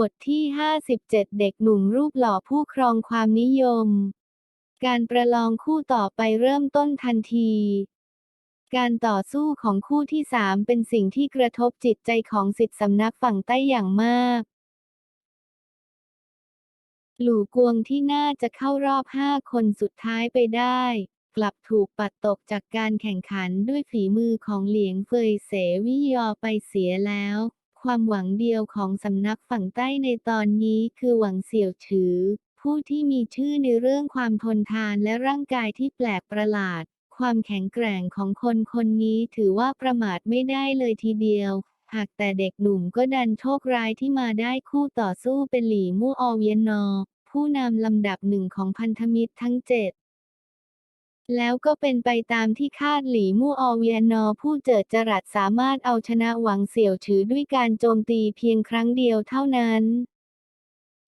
บทที่ 57 เด็กหนุ่มรูปหล่อผู้ครองความนิยม การประลองคู่ต่อไปเริ่มต้นทันที การต่อสู้ของคู่ที่สามเป็นสิ่งที่กระทบจิตใจของสิทธิสำนักฝั่งใต้อย่างมาก หลู่กวงที่น่าจะเข้ารอบห้าคนสุดท้ายไปได้ กลับถูกปัดตกจากการแข่งขันด้วยฝีมือของเหลียงเฟยเสวิยอไปเสียแล้ว ความหวังเดียวของสำนักฝั่งใต้ในตอนนี้คือหวังเสี่ยวฉือ ผู้ที่มีชื่อในเรื่องความทนทานและร่างกายที่แปลกประหลาด ความแข็งแกร่งของคนคนนี้ถือว่าประมาทไม่ได้เลยทีเดียวหากแต่เด็กหนุ่มก็ดันโชคร้ายที่มาได้คู่ต่อสู้เป็นหลี่มู่อเวียนนอ ผู้นำลำดับหนึ่งของพันธมิตรทั้งเจ็ด แล้วก็เป็นไปตามที่คาดหลี่มู่อเวียนอผู้เจิดจรัสสามารถเอาชนะหวังเสี่ยวฉือด้วยการโจมตีเพียงครั้งเดียวเท่านั้น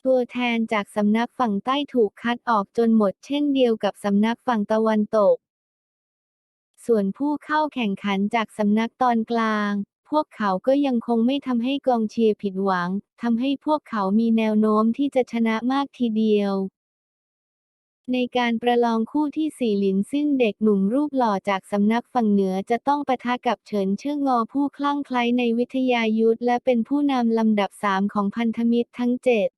ตัวแทนจากสำนักฝั่งใต้ถูกคัดออกจนหมดเช่นเดียวกับสำนักฝั่งตะวันตก ส่วนผู้เข้าแข่งขันจากสำนักตอนกลาง พวกเขาก็ยังคงไม่ทำให้กองเชียร์ผิดหวังทำให้พวกเขามีแนวโน้มที่จะชนะมากทีเดียว ในการประลองคู่ที่สี่หลินสิ้นเด็กหนุ่มรูปหล่อจากสำนักฝั่งเหนือจะต้องปะทะกับเฉินเชื่องอผู้คลั่งไคล้ในวิทยายุทธและเป็นผู้นำลำดับสามของพันธมิตรทั้งเจ็ด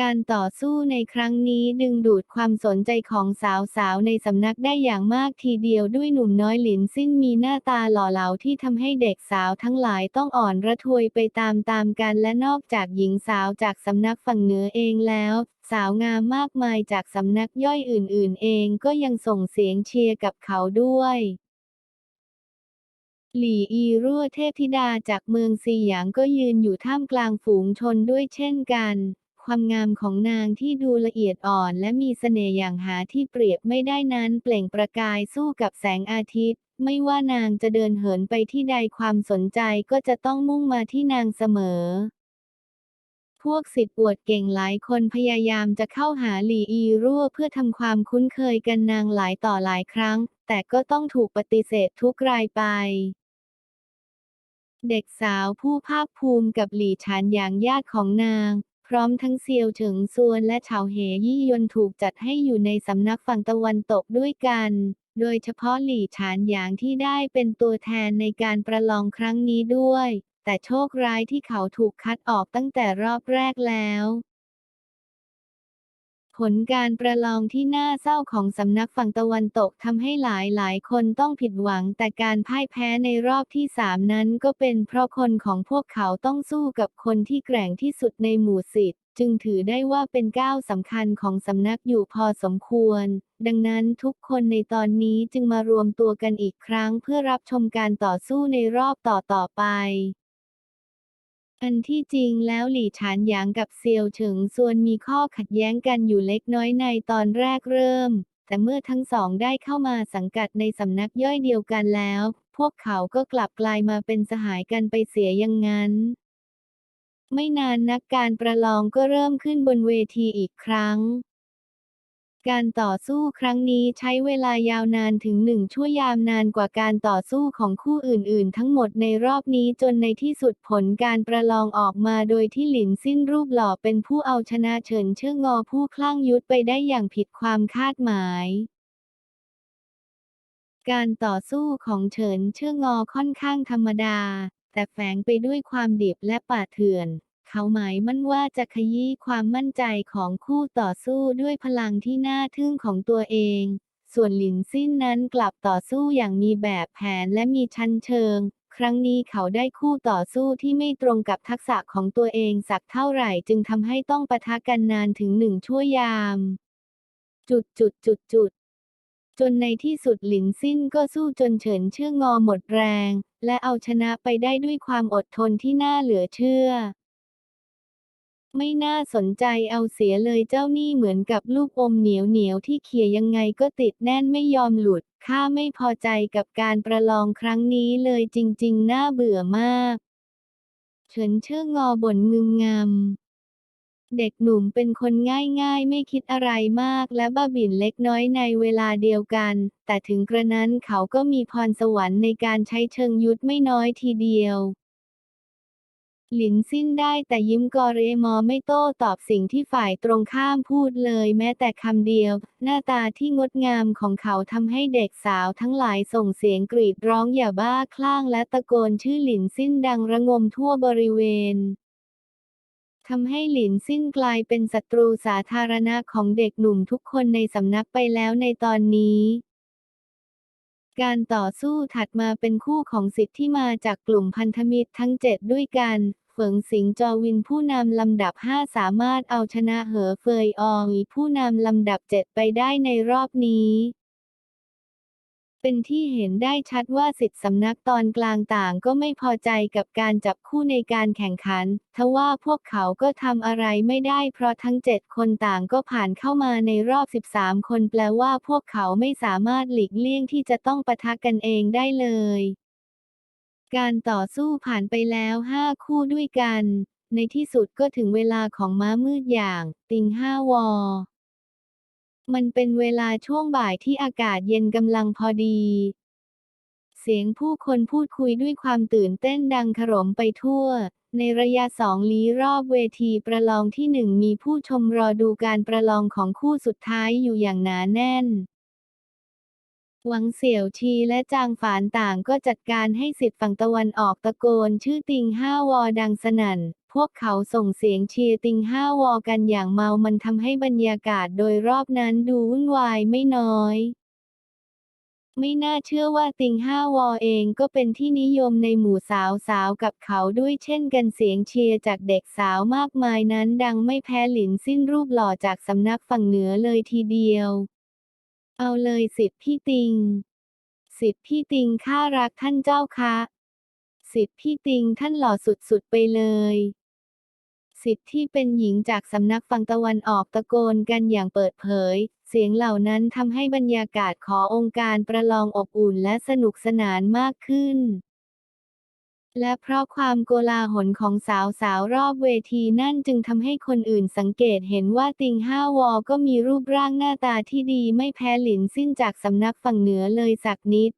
การต่อสู้ในครั้งนี้ดึงดูดความสนใจของสาวๆ ในสำนักได้อย่างมากทีเดียวด้วยหนุ่มน้อยหลินซิ่นมีหน้าตาหล่อเหลาที่ทำให้เด็กสาวทั้งหลายต้องอ่อนระทวยไปตามๆกันและนอกจากหญิงสาวจากสำนักฝั่งเหนือเองแล้ว สาวงามมากมายจากสำนักย่อยอื่นๆ เองก็ยังส่งเสียงเชียร์กับเขาด้วยหลี่อีรั่วเทพธิดาจากเมืองซีหยางก็ยืนอยู่ท่ามกลางฝูงชนด้วยเช่นกัน ความงามของนางที่ดูละเอียดอ่อนและมีเสน่ห์อย่างหาที่เปรียบไม่ได้นั้นเปล่งประกายสู้กับแสงอาทิตย์ ไม่ว่านางจะเดินเหินไปที่ใดความสนใจก็จะต้องมุ่งมาที่นางเสมอ พวกสิทธิ์อวดเก่งหลายคนพยายามจะเข้าหาหลีอีรั่วเพื่อทำความคุ้นเคยกันนางหลายต่อหลายครั้ง แต่ก็ต้องถูกปฏิเสธทุกรายไปเด็กสาวผู้ภาคภูมิกับหลี่ฉานอย่างญาติของนาง พร้อมทั้งเซียวเฉิงซวนและเฉาเหยี่ยนถูกจัดให้อยู่ในสำนักฝั่งตะวันตกด้วยกัน โดยเฉพาะหลี่ฉานหยางที่ได้เป็นตัวแทนในการประลองครั้งนี้ด้วย แต่โชคร้ายที่เขาถูกคัดออกตั้งแต่รอบแรกแล้วผลการประลองที่น่าเศร้าของสำนักฝั่งตะวันตกทำให้หลายหลายคนต้องผิดหวัง แต่การพ่ายแพ้ในรอบที่สามนั้นก็เป็นเพราะคนของพวกเขาต้องสู้กับคนที่แกร่งที่สุดในหมู่สิทธิ์จึงถือได้ว่าเป็นก้าวสำคัญของสำนักอยู่พอสมควร ดังนั้นทุกคนในตอนนี้จึงมารวมตัวกันอีกครั้งเพื่อรับชมการต่อสู้ในรอบต่อๆไป อันที่จริงแล้วหลี่ฉานหยางกับเซียวเฉิงส่วนมีข้อขัดแย้งกันอยู่เล็กน้อยในตอนแรกเริ่ม แต่เมื่อทั้งสองได้เข้ามาสังกัดในสำนักย่อยเดียวกันแล้ว พวกเขาก็กลับกลายมาเป็นสหายกันไปเสียอย่างนั้น ไม่นานนักการประลองก็เริ่มขึ้นบนเวทีอีกครั้ง การต่อสู้ครั้งนี้ใช้เวลายาวนานถึงหนึ่งชั่วยามนานกว่าการต่อสู้ของคู่อื่นๆ ทั้งหมดในรอบนี้จนในที่สุดผลการประลองออกมาโดยที่หลินสิ้นรูปหล่อเป็นผู้เอาชนะเฉินเชื่องอผู้คลั่งยุทธไปได้อย่างผิดความคาดหมาย การต่อสู้ของเฉินเชื่องอค่อนข้างธรรมดา แต่แฝงไปด้วยความดิบและป่าเถื่อน เขาหมายมั่นว่าจะขยี้ความมั่นใจของคู่ต่อสู้ด้วยพลังที่น่าทึ่งของตัวเอง ส่วนหลินสิ้นนั้นกลับต่อสู้อย่างมีแบบแผนและมีชั้นเชิง ครั้งนี้เขาได้คู่ต่อสู้ที่ไม่ตรงกับทักษะของตัวเองสักเท่าไหร่จึงทำให้ต้องปะทะกันนานถึงหนึ่งชั่วยาม จุดจุดจุดจุดจนในที่สุดหลินสิ้นก็สู้จนเฉินเชื่องอหมดแรง และเอาชนะไปได้ด้วยความอดทนที่น่าเหลือเชื่อ ไม่น่าสนใจเอาเสียเลยเจ้านี่เหมือนกับลูกอมเหนียวเหนียวที่เขี่ยยังไงก็ติดแน่นไม่ยอมหลุด ข้าไม่พอใจกับการประลองครั้งนี้เลยจริงๆ น่าเบื่อมาก เฉินเชื่องอบ่นงึมงำ เด็กหนุ่มเป็นคนง่ายๆ ไม่คิดอะไรมากและบ้าบิ่นเล็กน้อยในเวลาเดียวกัน แต่ถึงกระนั้นเขาก็มีพรสวรรค์ในการใช้เชิงยุทธไม่น้อยทีเดียว หลินสิ้นได้แต่ยิ้มกอเรมอไม่โต้ตอบสิ่งที่ฝ่ายตรงข้ามพูดเลยแม้แต่คำเดียว หน้าตาที่งดงามของเขาทำให้เด็กสาวทั้งหลายส่งเสียงกรีดร้องอย่าบ้าคลั่งและตะโกนชื่อหลินสิ้นดังระงมทั่วบริเวณทำให้หลินสิ้นกลายเป็นศัตรูสาธารณะของเด็กหนุ่มทุกคนในสำนักไปแล้วในตอนนี้การต่อสู้ถัดมาเป็นคู่ของสิทธิ์ที่มาจากกลุ่มพันธมิตรทั้งเจ็ดด้วยกัน เฟิงสิงจอวินผู้นำลำดับ 5 สามารถเอาชนะเหอเฟยอองอีผู้นำลำดับ 7 ไปได้ในรอบนี้ เป็นที่เห็นได้ชัดว่าสิทธิสำนักตอนกลางต่างก็ไม่พอใจกับการจับคู่ในการแข่งขัน ทว่าพวกเขาก็ทำอะไรไม่ได้เพราะทั้ง 7 คนต่างก็ผ่านเข้ามาในรอบ 13 คนแปลว่าพวกเขาไม่สามารถหลีกเลี่ยงที่จะต้องปะทะกันเองได้เลย การต่อสู้ผ่านไปแล้วห้าคู่ด้วยกัน ในที่สุดก็ถึงเวลาของม้ามืดอย่าง ติงห้าวอ มันเป็นเวลาช่วงบ่ายที่อากาศเย็นกำลังพอดี เสียงผู้คนพูดคุยด้วยความตื่นเต้นดังขรมไปทั่ว ในระยะสองลี้รอบเวทีประลองที่หนึ่งมีผู้ชมรอดูการประลองของคู่สุดท้ายอยู่อย่างหนาแน่น หวังเสี่ยวชีและจางฝานต่างก็จัดการให้สิทธิ์ฝั่งตะวันออกตะโกน ชื่อติงห้าวอดังสนั่น พวกเขาส่งเสียงเชียร์ติงห้าวอกันอย่างเมามันทำให้บรรยากาศโดยรอบนั้นดูวุ่นวายไม่น้อย ไม่น่าเชื่อว่าติงห้าวอเองก็เป็นที่นิยมในหมู่สาวสาวกับเขาด้วยเช่นกันเสียงเชียร์จากเด็กสาวมากมายนั้นดังไม่แพ้หลินสิ้นรูปหล่อจากสำนักฝั่งเหนือเลยทีเดียว เอาเลยสิทธิพี่ติง สิทธิพี่ติงข้ารักท่านเจ้าคะ สิทธิพี่ติงท่านหล่อสุดๆไปเลย สิทธิที่เป็นหญิงจากสำนักฝั่งตะวันออกตะโกนกันอย่างเปิดเผย เสียงเหล่านั้นทำให้บรรยากาศขอองค์การประลองอบอุ่นและสนุกสนานมากขึ้น และเพราะความโกลาหลของสาวสาวรอบเวทีนั่นจึงทำให้คนอื่นสังเกตเห็นว่าติงห้าวอก็มีรูปร่างหน้าตาที่ดีไม่แพ้หลินสิ้นจากสำนักฝั่งเหนือเลยสักนิด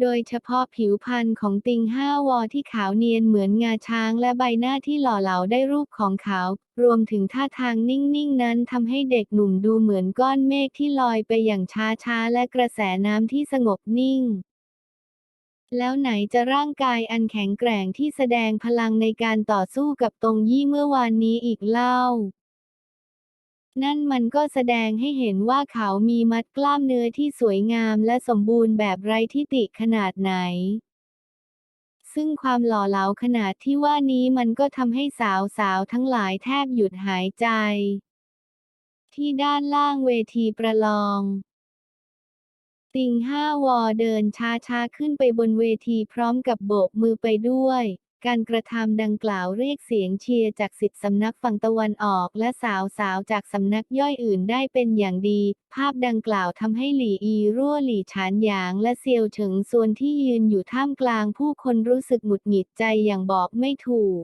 โดยเฉพาะผิวพรรณของติงห้าวอที่ขาวเนียนเหมือนงาช้างและใบหน้าที่หล่อเหลาได้รูปของเขา รวมถึงท่าทางนิ่งๆนั้นทำให้เด็กหนุ่มดูเหมือนก้อนเมฆที่ลอยไปอย่างช้าๆและกระแสน้ำที่สงบนิ่ง แล้วไหนจะร่างกายอันแข็งแกร่งที่แสดงพลังในการต่อสู้กับตรงยี่เมื่อวานนี้อีกเล่า นั่นมันก็แสดงให้เห็นว่าเขามีมัดกล้ามเนื้อที่สวยงามและสมบูรณ์แบบไร้ทิติขนาดไหน ซึ่งความหล่อเหลาขนาดที่ว่านี้มันก็ทำให้สาวๆทั้งหลายแทบหยุดหายใจ ที่ด้านล่างเวทีประลอง ติงห้าวอเดินช้าๆขึ้นไปบนเวทีพร้อมกับโบกมือไปด้วย การกระทำดังกล่าวเรียกเสียงเชียร์จากสิทธิสำนักฝั่งตะวันออกและสาวๆจากสำนักย่อยอื่นได้เป็นอย่างดี ภาพดังกล่าวทำให้หลี่อีรั่วหลี่ฉานหยางและเซียวเฉิงส่วนที่ยืนอยู่ท่ามกลางผู้คนรู้สึกหงุดหงิดใจอย่างบอกไม่ถูก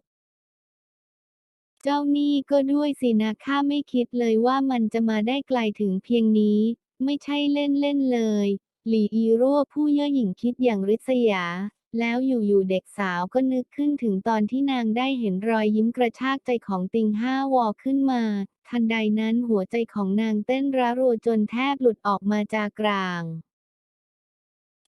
เจ้านี่ก็ด้วยสินะข้าไม่คิดเลยว่ามันจะมาได้ไกลถึงเพียงนี้ ไม่ใช่เล่นๆเลย หลีอีโร่ผู้เย่อหยิ่งคิดอย่างริษยา แล้วอยู่ๆเด็กสาวก็นึกขึ้นถึงตอนที่นางได้เห็นรอยยิ้มกระชากใจของติงห้าวอขึ้นมา ทันใดนั้นหัวใจของนางเต้นระรัวจนแทบหลุดออกมาจากกลาง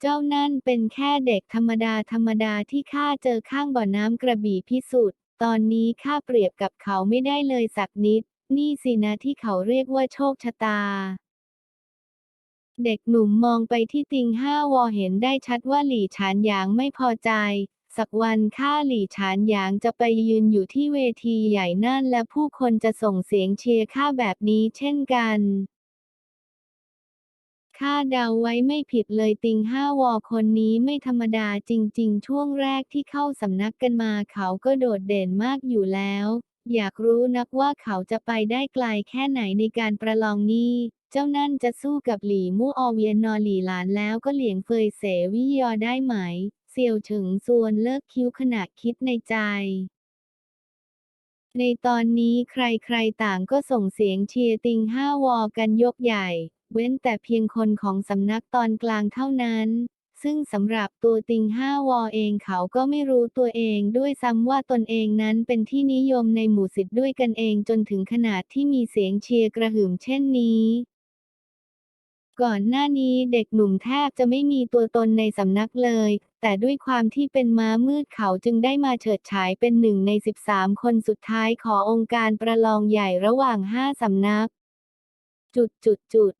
เจ้านั่นเป็นแค่เด็กธรรมดาธรรมดาที่ข้าเจอข้างบ่อน้ำกระบี่พิสุทธิ์ตอนนี้ข้าเปรียบกับเขาไม่ได้เลยสักนิด นี่สินะที่เขาเรียกว่าโชคชะตา เด็กหนุ่มมองไปที่ติงห้าวอเห็นได้ชัดว่าหลี่ฉานหยางไม่พอใจ สักวันข้าหลี่ฉานหยางจะไปยืนอยู่ที่เวทีใหญ่นั่นและผู้คนจะส่งเสียงเชียร์ข้าแบบนี้เช่นกันข้าเดาไว้ไม่ผิดเลยติงห้าวอคนนี้ไม่ธรรมดาจริง ๆ ช่วงแรกที่เข้าสำนักกันมาเขาก็โดดเด่นมากอยู่แล้ว อยากรู้นักว่าเขาจะไปได้ไกลแค่ไหนในการประลองนี้ เจ้านั่นจะสู้กับหลี่มู่อเวียนนอหลี่หลานแล้วก็เหลียงเฟยเสวิยอได้ไหมเซียวเฉิงส่วนเลิกคิ้วขณะคิดในใจ ในตอนนี้ใครๆต่างก็ส่งเสียงเชียร์ติงห้าวอกันยกใหญ่ เว้นแต่เพียงคนของสำนักตอนกลางเท่านั้นซึ่งสำหรับตัวติงห้าวอเองเขาก็ไม่รู้ตัวเองด้วยซ้ำว่าตนเองนั้นเป็นที่นิยมในหมู่สิทธิ์ด้วยกันเองจนถึงขนาดที่มีเสียงเชียร์กระหึ่มเช่นนี้ ก่อนหน้านี้เด็กหนุ่มแทบจะไม่มีตัวตนในสำนักเลย แต่ด้วยความที่เป็นม้ามืดเขาจึงได้มาเฉิดฉายเป็นหนึ่งใน 13 คนสุดท้ายขององค์การประลองใหญ่ระหว่าง 5 สำนัก จุดจุดจุด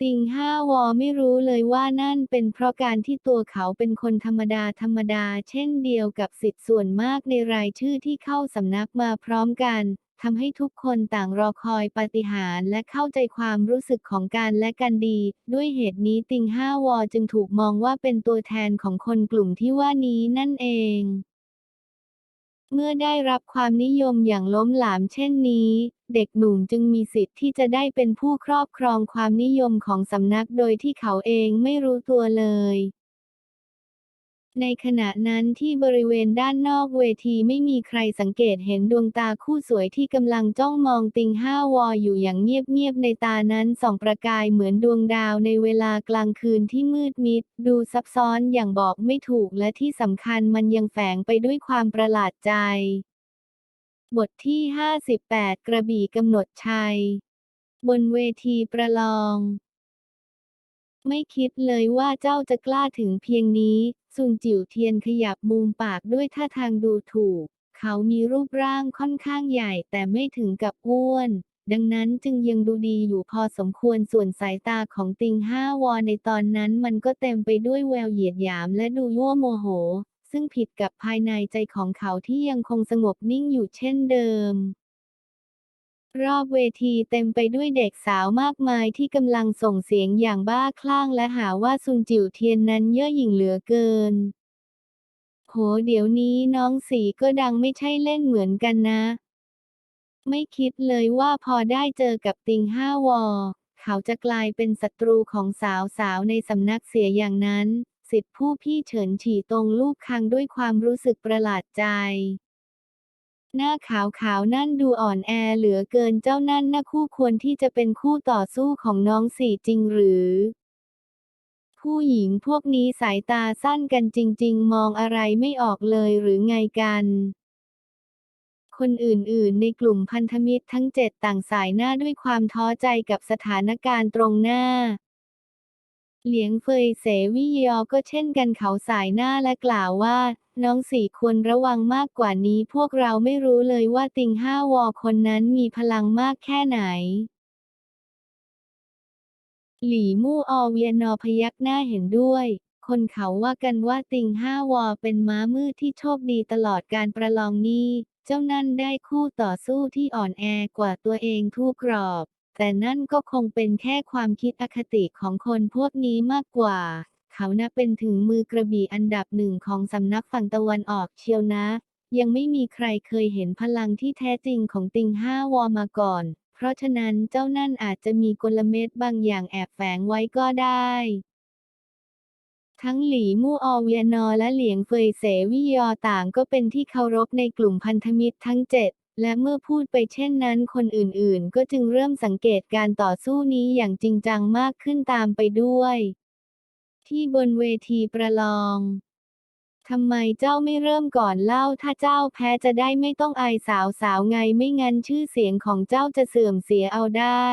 ติงห้าวอไม่รู้เลยว่านั่นเป็นเพราะการที่ตัวเขาเป็นคนธรรมดาธรรมดา เช่นเดียวกับสิทธิ์ส่วนมากในรายชื่อที่เข้าสำนักมาพร้อมกัน ทำให้ทุกคนต่างรอคอยปาฏิหาริย์และเข้าใจความรู้สึกของกันและกันดี ด้วยเหตุนี้ติงห้าวอจึงถูกมองว่าเป็นตัวแทนของคนกลุ่มที่ว่านี้นั่นเองเมื่อได้รับความนิยมอย่างล้มหลามเช่นนี้ เด็กหนุ่มจึงมีสิทธิ์ที่จะได้เป็นผู้ครอบครองความนิยมของสำนักโดยที่เขาเองไม่รู้ตัวเลย ในขณะนั้นที่บริเวณด้านนอกเวทีไม่มีใครสังเกตเห็นดวงตาคู่สวยที่กำลังจ้องมองติงห้าวออยู่อย่างเงียบๆในตานั้นส่องประกายเหมือนดวงดาวในเวลากลางคืนที่มืดมิด ดูซับซ้อนอย่างบอกไม่ถูกและที่สำคัญมันยังแฝงไปด้วยความประหลาดใจ บทที่ 58 กระบี่กำหนดชัย บนเวทีประลองไม่คิดเลยว่าเจ้าจะกล้าถึงเพียงนี้ ซุนจิ๋วเทียนขยับมุมปากด้วยท่าทางดูถูก เขามีรูปร่างค่อนข้างใหญ่แต่ไม่ถึงกับอ้วน ดังนั้นจึงยังดูดีอยู่พอสมควรส่วนสายตาของติงห้าวอในตอนนั้นมันก็เต็มไปด้วยแววเหยียดหยามและดูยั่วโมโห ซึ่งผิดกับภายในใจของเขาที่ยังคงสงบนิ่งอยู่เช่นเดิม รอบเวทีเต็มไปด้วยเด็กสาวมากมายที่กำลังส่งเสียงอย่างบ้าคลั่งและหาว่าซุนจิ๋วเทียนนั้นเย่อหยิ่งเหลือเกิน โหเดี๋ยวนี้น้องสีก็ดังไม่ใช่เล่นเหมือนกันนะ ไม่คิดเลยว่าพอได้เจอกับติงห้าวอ เขาจะกลายเป็นศัตรูของสาวๆในสำนักเสียอย่างนั้น สิทธิผู้พี่เฉินฉี่ตรงลูกคังด้วยความรู้สึกประหลาดใจ หน้าขาวๆนั่นดูอ่อนแอเหลือเกินเจ้านั่นน่าคู่ควรที่จะเป็นคู่ต่อสู้ของน้องสี่จริงหรือ ผู้หญิงพวกนี้สายตาสั้นกันจริง ๆ มองอะไรไม่ออกเลยหรือไงกันคนอื่นๆ ในกลุ่มพันธมิตรทั้งเจ็ดต่างสายหน้าด้วยความท้อใจกับสถานการณ์ตรงหน้า เหลียงเฟยเสวิยอก็เช่นกันเขาสายหน้าและกล่าวว่า น้องสี่ควรระวังมากกว่านี้พวกเราไม่รู้เลยว่าติงห้าวอคนนั้นมีพลังมากแค่ไหน หลี่มู่อเวียนอพยักหน้าเห็นด้วย คนเขาว่ากันว่าติงห้าวอเป็นม้ามืดที่โชคดีตลอดการประลองนี้ เจ้านั่นได้คู่ต่อสู้ที่อ่อนแอกว่าตัวเองทุกรอบ แต่นั่นก็คงเป็นแค่ความคิดอคติของคนพวกนี้มากกว่า เขานะเป็นถึงมือกระบี่อันดับหนึ่งของสำนักฝั่งตะวันออกเชียวนะ ยังไม่มีใครเคยเห็นพลังที่แท้จริงของติงห้าวอมาก่อน เพราะฉะนั้นเจ้านั่นอาจจะมีกลเม็ดบางอย่างแอบแฝงไว้ก็ได้ ทั้งหลี่มู่ออเวียนอและเหลียงเฟยเสวิยอต่างก็เป็นที่เคารพในกลุ่มพันธมิตรทั้งเจ็ดและเมื่อพูดไปเช่นนั้นคนอื่นๆ ก็จึงเริ่มสังเกตการต่อสู้นี้อย่างจริงจังมากขึ้นตามไปด้วย ที่บนเวทีประลองทำไมเจ้าไม่เริ่มก่อนเล่าถ้าเจ้าแพ้จะได้ไม่ต้องอายสาวสาวไงไม่งั้นชื่อเสียงของเจ้าจะเสื่อมเสียเอาได้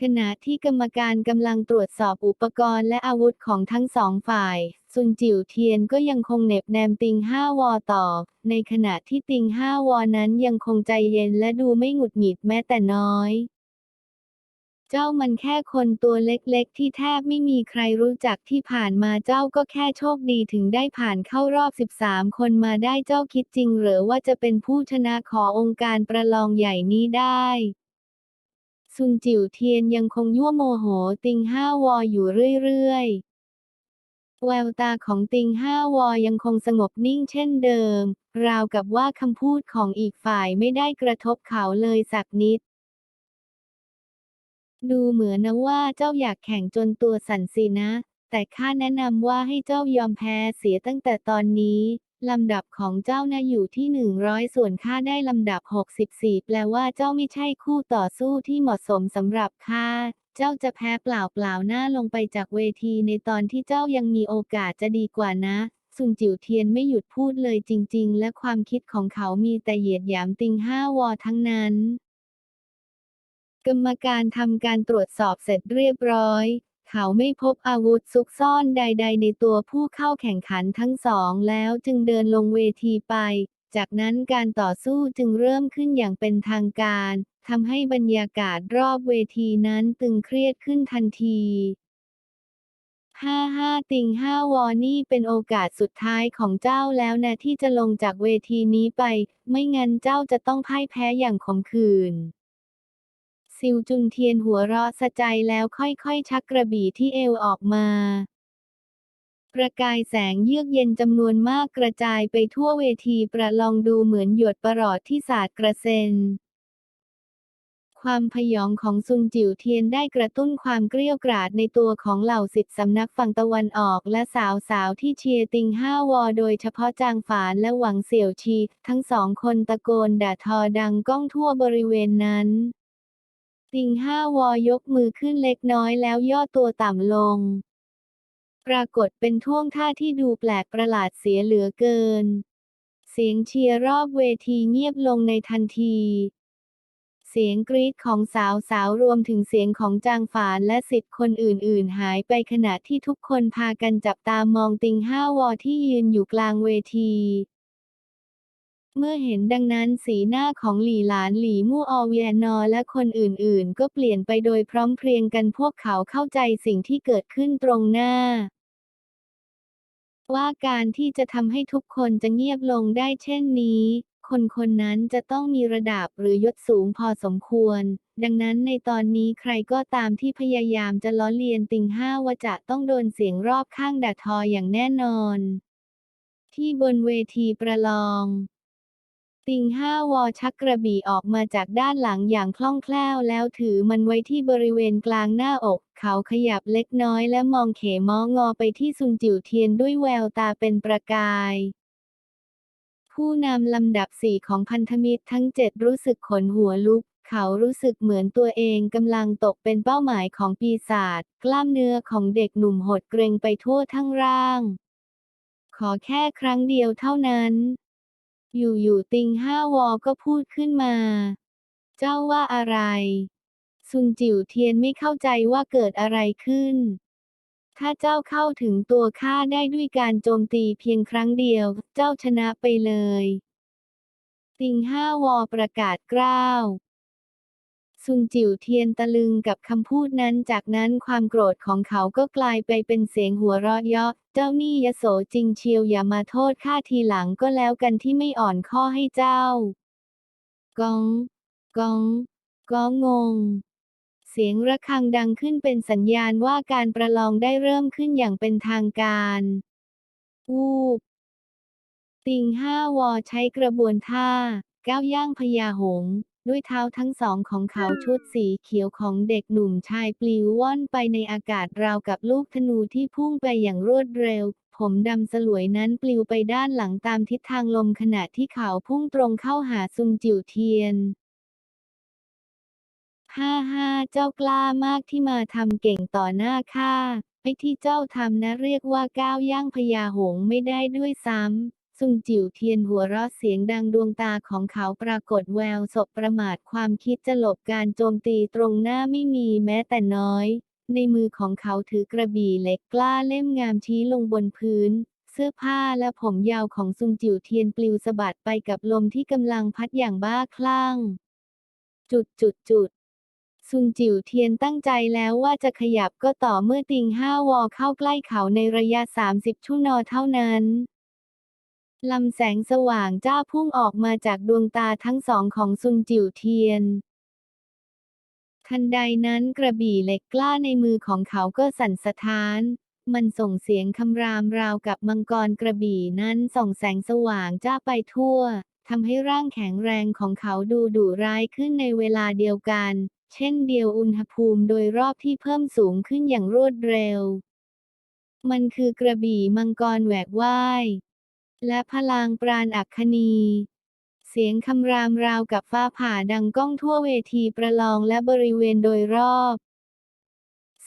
ขณะที่กรรมการกำลังตรวจสอบอุปกรณ์และอาวุธของทั้งสองฝ่าย ซุนจิ๋วเทียนก็ยังคงเน็บแนมติงห้าวอต่อ ในขณะที่ติงห้าวอนั้นยังคงใจเย็นและดูไม่หงุดหงิดแม้แต่น้อย เจ้ามันแค่คนตัวเล็กๆ ที่แทบไม่มีใครรู้จักที่ผ่านมาเจ้าก็แค่โชคดีถึงได้ผ่านเข้ารอบ 13 คนมาได้เจ้าคิดจริงหรือว่าจะเป็นผู้ชนะขอองค์การประลองใหญ่นี้ได้ซุนจิ๋วเทียนยังคงยั่วโมโหติงห้าวออยู่เรื่อยๆ แววตาของติงห้าวอยังคงสงบนิ่งเช่นเดิม ราวกับว่าคำพูดของอีกฝ่ายไม่ได้กระทบเขาเลยสักนิด ดูเหมือนนะว่าเจ้าอยากแข่งจนตัวสั่นสินะ แต่ข้าแนะนำว่าให้เจ้ายอมแพ้เสียตั้งแต่ตอนนี้ ลำดับของเจ้าน่ะอยู่ที่ 100 ส่วนข้าได้ลำดับ 64 แปลว่าเจ้าไม่ใช่คู่ต่อสู้ที่เหมาะสมสำหรับข้า เจ้าจะแพ้เปล่าๆหน้าลงไปจากเวทีในตอนที่เจ้ายังมีโอกาสจะดีกว่านะซุนจิ๋วเทียนไม่หยุดพูดเลยจริง ๆ และความคิดของเขามีแต่เหยียดหยามติงห้าวอทั้งนั้น กรรมการทำการตรวจสอบเสร็จเรียบร้อย เขาไม่พบอาวุธซุกซ่อนใด ๆ ในตัวผู้เข้าแข่งขันทั้งสองแล้วจึงเดินลงเวทีไป จากนั้นการต่อสู้จึงเริ่มขึ้นอย่างเป็นทางการทำให้บรรยากาศรอบเวทีนั้นตึงเครียดขึ้นทันทีห้าห้าติงห้าวอนี่เป็นโอกาสสุดท้ายของเจ้าแล้วนะที่จะลงจากเวทีนี้ไป ไม่งั้นเจ้าจะต้องพ่ายแพ้อย่างขมขื่น ซิวจุนเทียนหัวเราะสะใจแล้วค่อยๆ ชักกระบี่ที่เอวออกมา ประกายแสงเยือกเย็นจำนวนมากกระจายไปทั่วเวทีประลองดูเหมือนหยดประหลอดที่สาดกระเซ็นความพยองของซุนจิ๋วเทียนได้กระตุ้นความเกรี้ยวกราดในตัวของเหล่าสิทธิสำนักฝั่งตะวันออกและสาวๆที่เชียร์ติงห้าวอ โดยเฉพาะจางฝานและหวังเสี่ยวชี ทั้งสองคนตะโกนด่าทอดังก้องทั่วบริเวณนั้น ติงห้าวอยกมือขึ้นเล็กน้อยแล้วย่อตัวต่ำลง ปรากฏเป็นท่วงท่าที่ดูแปลกประหลาดเสียเหลือเกิน เสียงเชียร์รอบเวทีเงียบลงในทันที เสียงกรี๊ดของสาวสาวรวมถึงเสียงของจางฝานและสิทธิ์คนอื่น ๆ หายไปขณะที่ทุกคนพากันจับตามองติงห้าวอที่ยืนอยู่กลางเวที เมื่อเห็นดังนั้นสีหน้าของหลี่หลานหลี่มู่ออเวียนอและคนอื่นๆ ก็เปลี่ยนไปโดยพร้อมเพรียงกันพวกเขาเข้าใจสิ่งที่เกิดขึ้นตรงหน้า ว่าการที่จะทำให้ทุกคนจะเงียบลงได้เช่นนี้ คนคนนั้นจะต้องมีระดับหรือยศสูงพอสมควร ดังนั้นในตอนนี้ใครก็ตามที่พยายามจะล้อเลียนติงห้าว่าจะต้องโดนเสียงรอบข้างด่าทออย่างแน่นอน ที่บนเวทีประลอง ติงห้าวอชักกระบี่ออกมาจากด้านหลังอย่างคล่องแคล่วแล้วถือมันไว้ที่บริเวณกลางหน้าอก เขาขยับเล็กน้อยและมองเขมองอไปที่ซุนจิ๋วเทียนด้วยแววตาเป็นประกาย ผู้นำลำดับสี่ของพันธมิตรทั้งเจ็ดรู้สึกขนหัวลุก เขารู้สึกเหมือนตัวเองกำลังตกเป็นเป้าหมายของปีศาจกล้ามเนื้อของเด็กหนุ่มหดเกรงไปทั่วทั้งร่าง ขอแค่ครั้งเดียวเท่านั้น อยู่ๆติงห้าวอก็พูดขึ้นมา เจ้าว่าอะไร ซุนจิ๋วเทียนไม่เข้าใจว่าเกิดอะไรขึ้น ถ้าเจ้าเข้าถึงตัวข้าได้ด้วยการโจมตีเพียงครั้งเดียว เจ้าชนะไปเลย ติงห้าวอประกาศกล้าวซุนจิ๋วเทียนตะลึงกับคำพูดนั้น จากนั้นความโกรธของเขาก็กลายไปเป็นเสียงหัวเราะเยาะ เจ้านี่ยโสจริงเชียวอย่ามาโทษข้าทีหลังก็แล้วกันที่ไม่อ่อนข้อให้เจ้า กอง กองก้องงง เสียงระฆังดังขึ้นเป็นสัญญาณว่าการประลองได้เริ่มขึ้นอย่างเป็นทางการวูบติงห้าวอใช้กระบวนท่าก้าวย่างพญาหง ด้วยเท้าทั้งสองของเขาชุดสีเขียวของเด็กหนุ่มชายปลิวว่อนไปในอากาศราวกับลูกธนูที่พุ่งไปอย่างรวดเร็ว ผมดำสลวยนั้นปลิวไปด้านหลังตามทิศทางลมขณะที่เขาพุ่งตรงเข้าหาซุนจิ๋วเทียนห้าห้าเจ้ากล้ามากที่มาทำเก่งต่อหน้าข้าไอ้ที่เจ้าทำนะเรียกว่าก้าวย่างพญาหงไม่ได้ด้วยซ้ำ ซุนจิ๋วเทียนหัวเราะเสียงดังดวงตาของเขาปรากฏแววสบประมาทความคิดจะหลบการโจมตีตรงหน้าไม่มีแม้แต่น้อย ในมือของเขาถือกระบี่เหล็กกล้าเล่มงามชี้ลงบนพื้น เสื้อผ้าและผมยาวของซุนจิ๋วเทียนปลิวสะบัดไปกับลมที่กำลังพัดอย่างบ้าคลั่ง จุดจุดจุดซุนจิ๋วเทียนตั้งใจแล้วว่าจะขยับก็ต่อเมื่อติงห้าวอเข้าใกล้เขาในระยะ 30 ชั่วนอเท่านั้น ลำแสงสว่างจ้าพุ่งออกมาจากดวงตาทั้งสองของซุนจิ๋วเทียน ทันใดนั้นกระบี่เหล็กกล้าในมือของเขาก็สั่นสะท้าน มันส่งเสียงคำรามราวกับมังกรกระบี่นั้นส่องแสงสว่างจ้าไปทั่วทำให้ร่างแข็งแรงของเขาดูดุร้ายขึ้นในเวลาเดียวกัน เช่นเดียวอุณหภูมิโดยรอบที่เพิ่มสูงขึ้นอย่างรวดเร็ว มันคือกระบี่มังกรแหวกว่าย และพลางปราณอัคคีเสียงคำรามราวกับฟ้าผ่าดังก้องทั่วเวทีประลองและบริเวณโดยรอบ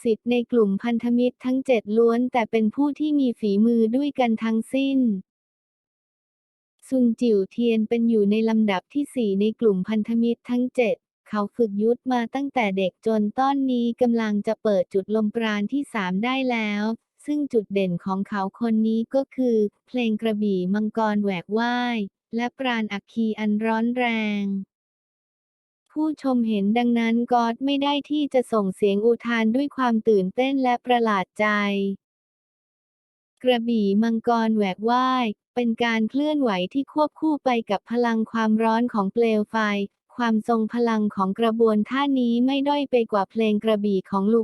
สิทธิ์ในกลุ่มพันธมิตรทั้งเจ็ดล้วนแต่เป็นผู้ที่มีฝีมือด้วยกันทั้งสิ้นซุนจิ๋วเทียนเป็นอยู่ในลำดับที่สี่ในกลุ่มพันธมิตรทั้งเจ็ดเขาฝึกยุทธมาตั้งแต่เด็กจนตอนนี้กำลังจะเปิดจุดลมปราณที่สามได้แล้ว ซึ่งจุดเด่นของเขาคนนี้ก็คือ เพลงกระบี่มังกรแหวกว่าย และปราณอัคคีอันร้อนแรง ผู้ชมเห็นดังนั้นก็อดไม่ได้ที่จะส่งเสียงอุทานด้วยความตื่นเต้นและประหลาดใจ กระบี่มังกรแหวกว่าย เป็นการเคลื่อนไหวที่ควบคู่ไปกับพลังความร้อนของเปลวไฟ ความทรงพลังของกระบวนท่านี้ไม่ด้อยไปกว่าเพลงกระบี่ของลู